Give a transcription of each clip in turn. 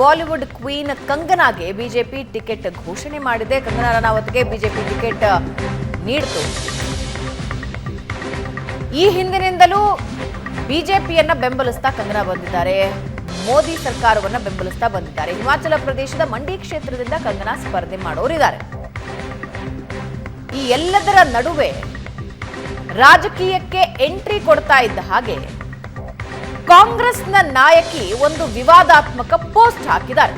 Bollywood queen ಕಂಗನಾಗೆ BJP ticket ಘೋಷಣೆ ಮಾಡಿದೆ. ಕಂಗನಾ ರನಾವತ್ಗೆ ಬಿಜೆಪಿ ಟಿಕೆಟ್ ನೀಡಿತು. ಈ ಹಿಂದಿನಿಂದಲೂ ಬಿಜೆಪಿಯನ್ನ ಬೆಂಬಲಿಸ್ತಾ ಕಂಗನಾ ಬಂದಿದ್ದಾರೆ. ಮೋದಿ ಸರ್ಕಾರವನ್ನ ಬೆಂಬಲಿಸ್ತಾ ಬಂದಿದ್ದಾರೆ. ಹಿಮಾಚಲ ಪ್ರದೇಶದ ಮಂಡಿ ಕ್ಷೇತ್ರದಿಂದ ಕಂಗನಾ ಸ್ಪರ್ಧೆ ಮಾಡೋರಿದ್ದಾರೆ. ಈ ಎಲ್ಲದರ ನಡುವೆ ರಾಜಕೀಯಕ್ಕೆ ಎಂಟ್ರಿ ಕೊಡ್ತಾ ಇದ್ದ ಹಾಗೆ ಕಾಂಗ್ರೆಸ್ನ ನಾಯಕಿ ಒಂದು ವಿವಾದಾತ್ಮಕ ಪೋಸ್ಟ್ ಹಾಕಿದ್ದಾರೆ.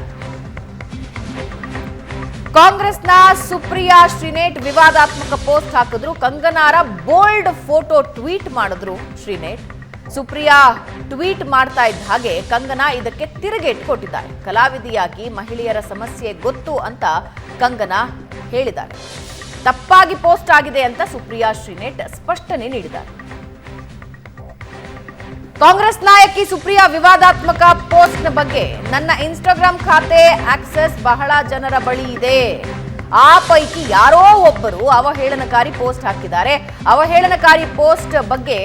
ಕಾಂಗ್ರೆಸ್ನ ಸುಪ್ರಿಯಾ ಶ್ರೀನೇಟ್ ವಿವಾದಾತ್ಮಕ ಪೋಸ್ಟ್ ಹಾಕಿದ್ರು. ಕಂಗನಾರ ಬೋಲ್ಡ್ ಫೋಟೋ ಟ್ವೀಟ್ ಮಾಡಿದ್ರು ಶ್ರೀನೇಟ್. ಸುಪ್ರಿಯಾ ಟ್ವೀಟ್ ಮಾಡ್ತಾ ಇದ್ದ ಹಾಗೆ ಕಂಗನಾ ಇದಕ್ಕೆ ತಿರುಗೇಟ್ ಕೊಟ್ಟಿದ್ದಾರೆ. ಕಲಾವಿದಿಯಾಗಿ ಮಹಿಳೆಯರ ಸಮಸ್ಯೆ ಗೊತ್ತು ಅಂತ ಕಂಗನಾ ಹೇಳಿದ್ದಾರೆ. ತಪ್ಪಾಗಿ ಪೋಸ್ಟ್ ಆಗಿದೆ ಅಂತ ಸುಪ್ರಿಯಾ ಶ್ರೀನೇಟ್ ಸ್ಪಷ್ಟನೆ ನೀಡಿದ್ದಾರೆ. ಕಾಂಗ್ರೆಸ್ ನಾಯಕಿ ಸುಪ್ರಿಯಾ ವಿವಾದಾತ್ಮಕ ಪೋಸ್ಟ್ನ ಬಗ್ಗೆ ನನ್ನ ಇನ್ಸ್ಟಾಗ್ರಾಮ್ ಖಾತೆ ಆಕ್ಸೆಸ್ ಬಹಳ ಜನರ ಬಳಿ ಇದೆ. ಆ ಪೈಕಿ ಯಾರೋ ಒಬ್ಬರು ಅವಹೇಳನಕಾರಿ ಪೋಸ್ಟ್ ಹಾಕಿದ್ದಾರೆ. ಅವಹೇಳನಕಾರಿ ಪೋಸ್ಟ್ ಬಗ್ಗೆ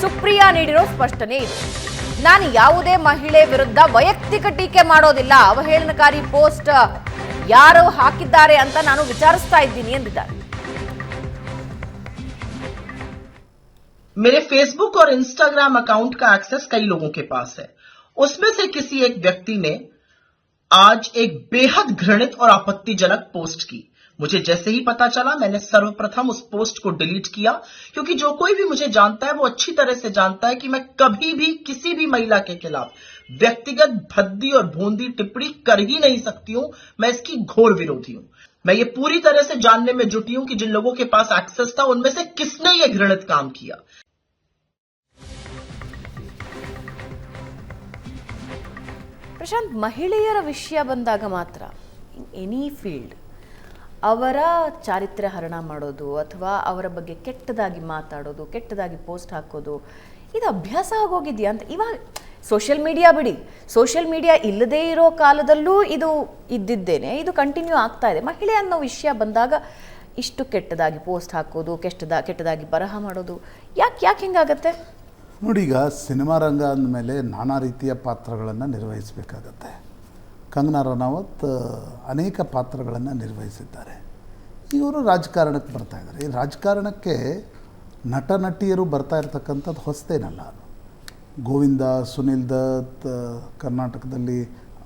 ಸುಪ್ರಿಯಾ ನೀಡಿರೋ ಸ್ಪಷ್ಟನೆ ಇದೆ. ನಾನು ಯಾವುದೇ ಮಹಿಳೆ ವಿರುದ್ಧ ವೈಯಕ್ತಿಕ ಟೀಕೆ ಮಾಡೋದಿಲ್ಲ. ಅವಹೇಳನಕಾರಿ ಪೋಸ್ಟ್ ಯಾರು ಹಾಕಿದ್ದಾರೆ ಅಂತ ನಾನು ವಿಚಾರಿಸ್ತಾ ಇದ್ದೀನಿ ಎಂದಿದ್ದಾರೆ. मेरे फेसबुक और इंस्टाग्राम अकाउंट का एक्सेस कई लोगों के पास है। उसमें से किसी एक व्यक्ति ने आज एक बेहद घृणित और आपत्तिजनक पोस्ट की। मुझे जैसे ही पता चला, मैंने सर्वप्रथम उस पोस्ट को डिलीट किया, क्योंकि जो कोई भी मुझे जानता है, वो अच्छी तरह से जानता है कि मैं कभी भी किसी भी महिला के खिलाफ व्यक्तिगत भद्दी और भोंदी टिप्पणी कर ही नहीं सकती हूँ। मैं इसकी घोर विरोधी हूँ। मैं ये पूरी तरह से जानने में जुटी हूं कि जिन लोगों के पास एक्सेस था उनमें से किसने ये घृणित काम किया ಪ್ರಶಾಂತ್ ಮಹಿಳೆಯರ ವಿಷಯ ಬಂದಾಗ ಮಾತ್ರ ಎನಿ ಫೀಲ್ಡ್ ಅವರ ಚಾರಿತ್ರ್ಯ ಹರಣ ಮಾಡೋದು ಅಥವಾ ಅವರ ಬಗ್ಗೆ ಕೆಟ್ಟದಾಗಿ ಮಾತಾಡೋದು ಕೆಟ್ಟದಾಗಿ ಪೋಸ್ಟ್ ಹಾಕೋದು ಇದು ಅಭ್ಯಾಸ ಆಗೋಗಿದೆಯಾ ಅಂತ? ಇವಾಗ ಸೋಷಿಯಲ್ ಮೀಡಿಯಾ ಬಿಡಿ. ಸೋಷಿಯಲ್ ಮೀಡಿಯಾ ಇಲ್ಲದೇ ಇರೋ ಕಾಲದಲ್ಲೂ ಇದು ಇದ್ದಿದ್ದೇನೆ. ಇದು ಕಂಟಿನ್ಯೂ ಆಗ್ತಾ ಇದೆ. ಮಹಿಳೆ ಅನ್ನೋ ವಿಷಯ ಬಂದಾಗ ಇಷ್ಟು ಕೆಟ್ಟದಾಗಿ ಪೋಸ್ಟ್ ಹಾಕೋದು ಕೆಟ್ಟದ ಕೆಟ್ಟದಾಗಿ ಬರಹ ಮಾಡೋದು. ಯಾಕೆ ಯಾಕೆ ಹಿಂಗಾಗತ್ತೆ? ನೋಡಿ, ಈಗ ಸಿನಿಮಾ ರಂಗ ಅಂದಮೇಲೆ ನಾನಾ ರೀತಿಯ ಪಾತ್ರಗಳನ್ನು ನಿರ್ವಹಿಸಬೇಕಾಗತ್ತೆ. ಕಂಗನಾ ರನಾವತ್ ಅನೇಕ ಪಾತ್ರಗಳನ್ನು ನಿರ್ವಹಿಸಿದ್ದಾರೆ. ಇವರು ರಾಜಕಾರಣಕ್ಕೆ ಬರ್ತಾ ಇದ್ದಾರೆ. ಈ ರಾಜಕಾರಣಕ್ಕೆ ನಟ ನಟಿಯರು ಬರ್ತಾ ಇರ್ತಕ್ಕಂಥದ್ದು ಹೊಸತೇನಲ್ಲ ಗೋವಿಂದ ಸುನಿಲ್ ದತ್ ಕರ್ನಾಟಕದಲ್ಲಿ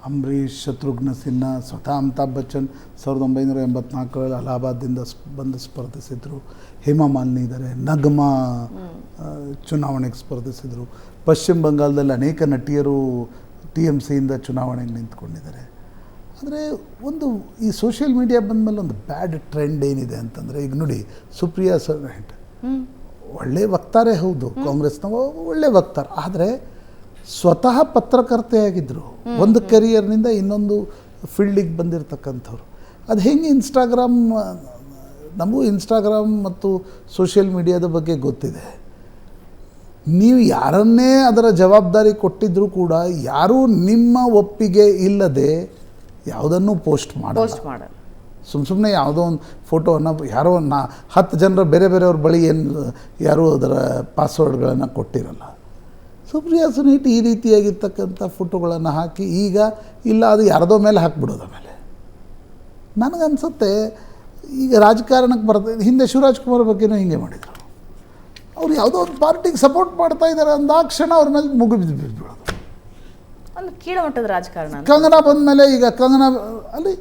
ಅಂಬರೀಷ್ ಶತ್ರುಘ್ನ ಸಿನ್ಹಾ ಸ್ವತಃ ಅಮಿತಾಬ್ ಬಚ್ಚನ್ ಸಾವಿರದ ಒಂಬೈನೂರ ಎಂಬತ್ನಾಲ್ಕರಲ್ಲಿ ಅಲಹಾಬಾದಿಂದ ಸ್- ಬಂದು ಸ್ಪರ್ಧಿಸಿದರು. ಹೇಮಾ ಮಾಲಿನಿ ಇದ್ದಾರೆ ನಗಮಾ ಚುನಾವಣೆಗೆ ಸ್ಪರ್ಧಿಸಿದರು. ಪಶ್ಚಿಮ ಬಂಗಾಳದಲ್ಲಿ ಅನೇಕ ನಟಿಯರು ಟಿ ಎಂ ಸಿಯಿಂದ ಚುನಾವಣೆಗೆ ನಿಂತ್ಕೊಂಡಿದ್ದಾರೆ. ಆದರೆ ಒಂದು ಈ ಸೋಷಿಯಲ್ ಮೀಡಿಯಾ ಬಂದಮೇಲೆ ಒಂದು ಬ್ಯಾಡ್ ಟ್ರೆಂಡ್ ಏನಿದೆ ಅಂತಂದರೆ ಈಗ ನೋಡಿ ಸುಪ್ರಿಯಾ ಸರ್ವೆಂಟ್ ಒಳ್ಳೆ ವಕ್ತಾರೆ ಹೌದು ಕಾಂಗ್ರೆಸ್ನ ಒಳ್ಳೆ ವಕ್ತಾರ. ಆದರೆ ಸ್ವತಃ ಪತ್ರಕರ್ತೆಯಾಗಿದ್ದರು ಒಂದು ಕೆರಿಯರ್ನಿಂದ ಇನ್ನೊಂದು ಫೀಲ್ಡಿಗೆ ಬಂದಿರತಕ್ಕಂಥವ್ರು. ಅದು ಹೆಂಗೆ ಇನ್ಸ್ಟಾಗ್ರಾಮ್ ನಮಗೂ ಇನ್ಸ್ಟಾಗ್ರಾಮ್ ಮತ್ತು ಸೋಷಿಯಲ್ ಮೀಡಿಯಾದ ಬಗ್ಗೆ ಗೊತ್ತಿದೆ. ನೀವು ಯಾರನ್ನೇ ಅದರ ಜವಾಬ್ದಾರಿ ಕೊಟ್ಟಿದ್ರೂ ಕೂಡ ಯಾರೂ ನಿಮ್ಮ ಒಪ್ಪಿಗೆ ಇಲ್ಲದೆ ಯಾವುದನ್ನು ಪೋಸ್ಟ್ ಮಾಡೋದು ಪೋಸ್ಟ್ ಮಾಡಲ್ಲ. ಸುಮ್ಮ ಸುಮ್ಮನೆ ಯಾವುದೋ ಒಂದು ಫೋಟೋವನ್ನು ಯಾರೋ ನಾ ಹತ್ತು ಜನರ ಬೇರೆ ಬೇರೆಯವ್ರ ಬಳಿ ಏನು ಯಾರೂ ಅದರ ಪಾಸ್ವರ್ಡ್ಗಳನ್ನು ಕೊಟ್ಟಿರಲ್ಲ. ಸುಪ್ರಿಯಾ ಸುನೀಟ್ ಈ ರೀತಿಯಾಗಿರ್ತಕ್ಕಂಥ ಫೋಟೋಗಳನ್ನು ಹಾಕಿ ಈಗ ಇಲ್ಲ ಅದು ಯಾರದೋ ಮೇಲೆ ಹಾಕ್ಬಿಡೋದು ಆಮೇಲೆ. ನನಗನ್ಸುತ್ತೆ ಈಗ ರಾಜಕಾರಣಕ್ಕೆ ಬರ್ತದೆ ಹಿಂದೆ ಶಿವರಾಜ್ ಕುಮಾರ್ ಬಗ್ಗೆನೂ ಹಿಂಗೆ ಮಾಡಿದರು. ಅವ್ರು ಯಾವುದೋ ಒಂದು ಪಾರ್ಟಿಗೆ ಸಪೋರ್ಟ್ ಮಾಡ್ತಾ ಇದ್ದಾರೆ ಅಂದಾಕ್ಷಣ ಅವ್ರ ಮೇಲೆ ಮುಗಿ ಬಿದ್ದುಬಿಡೋದು ಅಲ್ಲಿ ಕೀಳಮಟ್ಟದ ರಾಜಕಾರಣ ಕಂಗನ ಕಂಗನ ಬಂದಮೇಲೆ ಈಗ ಕಂಗನ ಅಲ್ಲಿ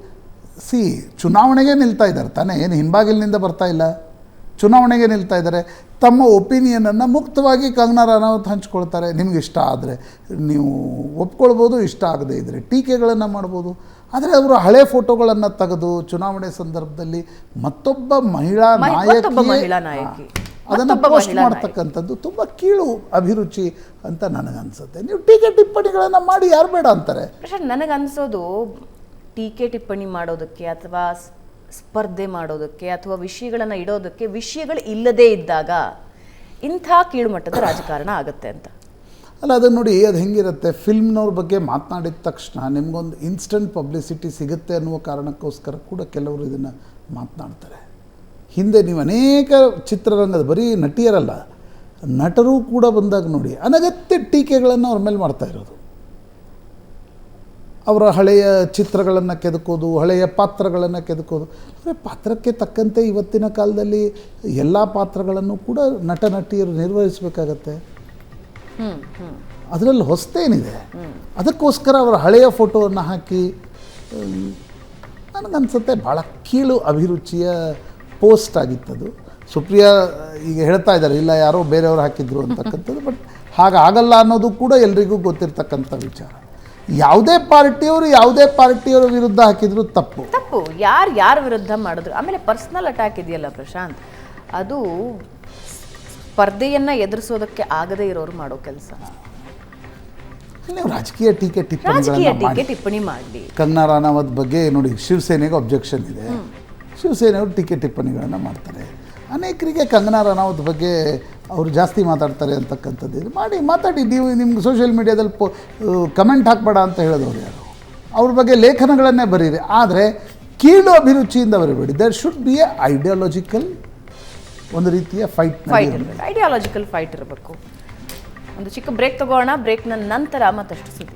ಸಿ ಚುನಾವಣೆಗೆ ನಿಲ್ತಾ ಇದ್ದಾರೆ. ತಾನೇ ಏನು ಹಿಂಬಾಗಿಲಿನಿಂದ ಬರ್ತಾ ಇಲ್ಲ. ಚುನಾವಣೆಗೆ ನಿಲ್ತಾ ಇದ್ದಾರೆ. ತಮ್ಮ ಒಪಿನಿಯನನ್ನು ಮುಕ್ತವಾಗಿ ಕಂಗನಾ ರಾನಾವತ್ ಹಂಚ್ಕೊಳ್ತಾರೆ. ನಿಮ್ಗೆ ಇಷ್ಟ ಆದರೆ ನೀವು ಒಪ್ಕೊಳ್ಬೋದು ಇಷ್ಟ ಆಗದೇ ಇದ್ದರೆ ಟೀಕೆಗಳನ್ನು ಮಾಡ್ಬೋದು. ಆದರೆ ಅವರು ಹಳೆ ಫೋಟೋಗಳನ್ನು ತೆಗೆದು ಚುನಾವಣೆ ಸಂದರ್ಭದಲ್ಲಿ ಮತ್ತೊಬ್ಬ ಮಹಿಳಾ ಮಹಿ- ನಾಯಕಿ. ಅದನ್ನು ಪೋಸ್ಟ್ ಮಾಡ್ತಕ್ಕಂಥದ್ದು ತುಂಬ ಕೀಳು ಅಭಿರುಚಿ ಅಂತ ನನಗನ್ಸುತ್ತೆ. ನೀವು ಟೀಕೆ ಟಿಪ್ಪಣಿಗಳನ್ನು ಮಾಡಿ ಯಾರು ಬೇಡ ಅಂತಾರೆ? ನನಗನ್ಸೋದು ಟೀಕೆ ಟಿಪ್ಪಣಿ ಮಾಡೋದಕ್ಕೆ ಅಥವಾ ಸ್ಪರ್ಧೆ ಮಾಡೋದಕ್ಕೆ ಅಥವಾ ವಿಷಯಗಳನ್ನು ಇಡೋದಕ್ಕೆ ವಿಷಯಗಳು ಇಲ್ಲದೇ ಇದ್ದಾಗ ಇಂಥ ಕೀಳುಮಟ್ಟದ ರಾಜಕಾರಣ ಆಗುತ್ತೆ ಅಂತ. ಅಲ್ಲ ಅದನ್ನು ನೋಡಿ ಅದು ಹೆಂಗಿರುತ್ತೆ? ಫಿಲ್ಮ್ನವ್ರ ಬಗ್ಗೆ ಮಾತನಾಡಿದ ತಕ್ಷಣ ನಿಮಗೊಂದು ಇನ್ಸ್ಟಂಟ್ ಪಬ್ಲಿಸಿಟಿ ಸಿಗುತ್ತೆ ಅನ್ನುವ ಕಾರಣಕ್ಕೋಸ್ಕರ ಕೂಡ ಕೆಲವರು ಇದನ್ನು ಮಾತನಾಡ್ತಾರೆ. ಹಿಂದೆ ನೀವು ಅನೇಕ ಚಿತ್ರರಂಗದ ಬರೀ ನಟಿಯರಲ್ಲ, ನಟರು ಕೂಡ ಬಂದಾಗ ನೋಡಿ ಅನಗತ್ಯ ಟೀಕೆಗಳನ್ನು ಅವ್ರ ಮೇಲೆ ಮಾಡ್ತಾ ಇರೋದು. ಅವರ ಹಳೆಯ ಚಿತ್ರಗಳನ್ನು ಕೆದಕೋದು ಹಳೆಯ ಪಾತ್ರಗಳನ್ನು ಕೆದಕೋದು. ಅಂದರೆ ಪಾತ್ರಕ್ಕೆ ತಕ್ಕಂತೆ ಇವತ್ತಿನ ಕಾಲದಲ್ಲಿ ಎಲ್ಲ ಪಾತ್ರಗಳನ್ನು ಕೂಡ ನಟ ನಟಿಯರು ನಿರ್ವಹಿಸಬೇಕಾಗತ್ತೆ ಅದರಲ್ಲಿ ಹೊಸತೇನಿದೆ. ಅದಕ್ಕೋಸ್ಕರ ಅವರ ಹಳೆಯ ಫೋಟೋವನ್ನು ಹಾಕಿ ನನಗನ್ಸುತ್ತೆ ಭಾಳ ಕೀಳು ಅಭಿರುಚಿಯ ಪೋಸ್ಟ್ ಆಗಿತ್ತದು. ಸುಪ್ರಿಯಾ ಈಗ ಹೇಳ್ತಾ ಇದ್ದಾರೆ ಇಲ್ಲ ಯಾರೋ ಬೇರೆಯವರು ಹಾಕಿದ್ರು ಅಂತಕ್ಕಂಥದ್ದು ಬಟ್ ಹಾಗಾಗಲ್ಲ ಅನ್ನೋದು ಕೂಡ ಎಲ್ರಿಗೂ ಗೊತ್ತಿರ್ತಕ್ಕಂಥ ವಿಚಾರ. ಯಾವುದೇ ಪಾರ್ಟಿಯವರು ಯಾವುದೇ ಪಾರ್ಟಿಯವರ ವಿರುದ್ಧ ಹಾಕಿದ್ರು ತಪ್ಪು. ತಪ್ಪು. ಯಾರು ಯಾರ ವಿರುದ್ಧ ಮಾಡಿದ್ರು? ಆಮೇಲೆ ಪರ್ಸ್ನಲ್ ಅಟ್ಯಾಕ್ ಇದೆಯಲ್ಲ ಪ್ರಶಾಂತ್? ಅದು ಸ್ಪರ್ಧೆಯನ್ನ ಎದುರಿಸೋದಕ್ಕೆ ಆಗದೇ ಇರೋರು ಮಾಡೋ ಕೆಲಸ. ನೀವು ರಾಜಕೀಯ ಟೀಕೆ ರಾಜಕೀಯ ಟಿಪ್ಪಣಿಗಳನ್ನು ಮಾಡಿ. ಟೀಕೆ ಟಿಪ್ಪಣಿ ಮಾಡಲಿ ಕಂಗನಾ ರಾಣಾವತ್ ಬಗ್ಗೆ ನೋಡಿ ಶಿವಸೇನೆಗೆ ಅಬ್ಜೆಕ್ಷನ್ ಇದೆ. ಶಿವಸೇನೆಯವರು ಟೀಕೆ ಟಿಪ್ಪಣಿಗಳನ್ನು ಮಾಡ್ತಾರೆ. ಅನೇಕರಿಗೆ ಕಂಗನಾ ರನೌತ್ ಬಗ್ಗೆ ಅವರು ಜಾಸ್ತಿ ಮಾತಾಡ್ತಾರೆ ಅಂತಕ್ಕಂಥದ್ದು ಇದು. ಮಾಡಿ ಮಾತಾಡಿ ನೀವು ನಿಮ್ಗೆ ಸೋಷಿಯಲ್ ಮೀಡಿಯಾದಲ್ಲಿ ಪೋ ಕಮೆಂಟ್ ಹಾಕ್ಬೇಡ ಅಂತ ಹೇಳಿದವರು ಯಾರು? ಅವ್ರ ಬಗ್ಗೆ ಲೇಖನಗಳನ್ನೇ ಬರೀರಿ. ಆದರೆ ಕೀಳು ಅಭಿರುಚಿಯಿಂದ ಬರಬೇಡಿ. There should be a ideological ಒಂದು ರೀತಿಯ ಫೈಟ್ ಫೈಟ್ ಐಡಿಯಾಲಜಿಕಲ್ ಫೈಟ್ ಇರಬೇಕು. ಒಂದು ಚಿಕ್ಕ ಬ್ರೇಕ್ ತಗೋಣ ಬ್ರೇಕ್ನ ನಂತರ ಮತ್ತಷ್ಟು ಸುದ್ದಿ.